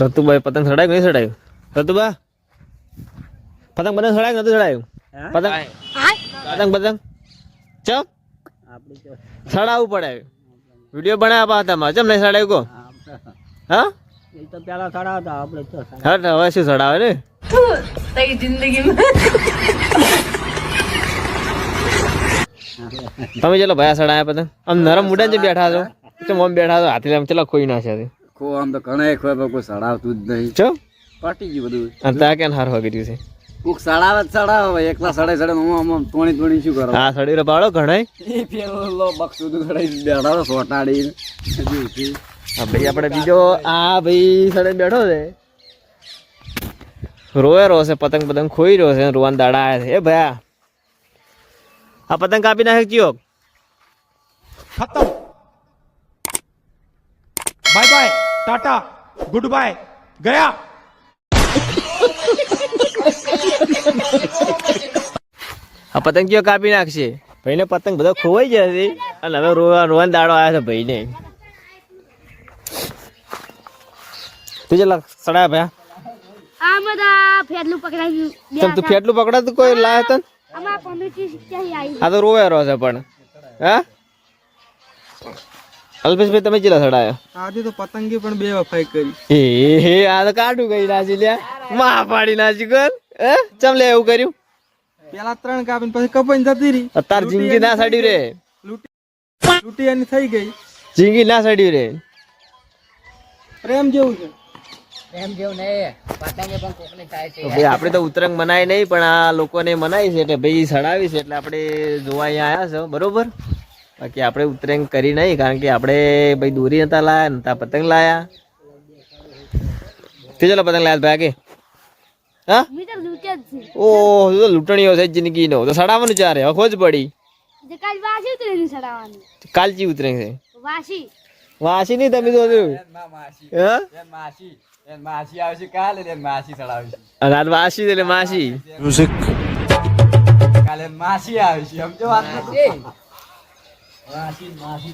રતુભાઈ પતંગ સડાયું નહીં સડાયું? રતુભા? પતંગ પતંગ સડાયું નથી સડાયું? પતંગ? પતંગ પતંગ? ચમ? સડાવવું પડે. વીડિયો બનાવ્યા હતા માં ચમ નહીં સડાયું કો હા? શું સડાવે ને? તમે ચલો ભયા સડાયા પતંગ. આમ નરમ મુડા બેઠા છો. ચમ આમ બેઠા છો? હાથી આમ ચલો કોઈ ના છે. કો આમ તો ઘણા ખોય પણ કોઈ સડાવતું જ નહીં. છો પાટી ગયું બધું. અને ત્યાં કેમ હાર વાગી ગયું છે? કોક સડાવે જ સડાવે એકલા સડે સડે હું આમ આમ તોણી તોણી શું કરું? હા સડી રપાડો ઘણાય. એ પેલો લો બક્ષું તો ઘડાઈ બેઠાડો સોટાડી હજી ભાઈ આપણે બીજો આ ભાઈ સડે બેઠો છે. રોય રહ્યો છે પતંગ પતંગ ખોઈ રહ્યો છે રોવાન દાડા આવ્યા છે. એ ભયા. આ પતંગ કાપી નાખે કયો ખતમ. Bye bye tata goodbye ગયા. આ પતંગ કયો કાપી નાખશે? ભાઈને પતંગ બધો ખોવાઈ ગયા અને હવે રોવા રોવાન દાડો આવ્યો છે ભાઈને. તું ચલા સડાયા ભયા. તું ફેટલું પકડાતું કોઈ લાયા તન આ તો રોવે રો છે પણ. હા? અલ્પેશભાઈ તમે ચેલા સડાયા? આજે તો પતંગી પણ બે વફાઈ કરી. એ હે આ તો કાઢું ગઈ નાજી લ્યા. માં પાડી નાજી કર હે ચમ લે એવું કર્યું? પેલા ત્રણ કાપીને પછી કપાઈને જતી રહી. અત્યાર જિંદગી ના સડી રે. લૂટી લૂટી એની થઈ ગઈ. જિંદગી ના સડી રે. પ્રેમ જેવું છે. એમ જેવું નહીં. પતંગે પણ કોકને થાય છે. તો ઉતરંગ આપણે તો ઉત્તરાયણ મનાય નહીં પણ આ લોકોને મનાય છે એટલે ભાઈ સડાવી છે એટલે આપણે જોવા અહીંયા આવ્યા છો. બરોબર? બાકી આપણે ઉત્તરાયણ કરી નહીં કારણ કે આપણે ભાઈ દોરી નતા લાયા નતા પતંગ લાયા. તે ચાલો પતંગ લાયા ભાઈ કે હા મીટર લૂંટે જ છે. ઓહ તો લૂંટણીઓ છે જિંદગીનો. તો સડાવવાનું ચારે હવે ખોજ પડી. કાલજી ઉતરાયણ છે. વાસી. નહીં તમે તો માસી. આવશે કાલે માસી સડાવશે અને વાસી એટલે માસી. કાલે માસી આવશે સમજો વાત નથી. માસી માસી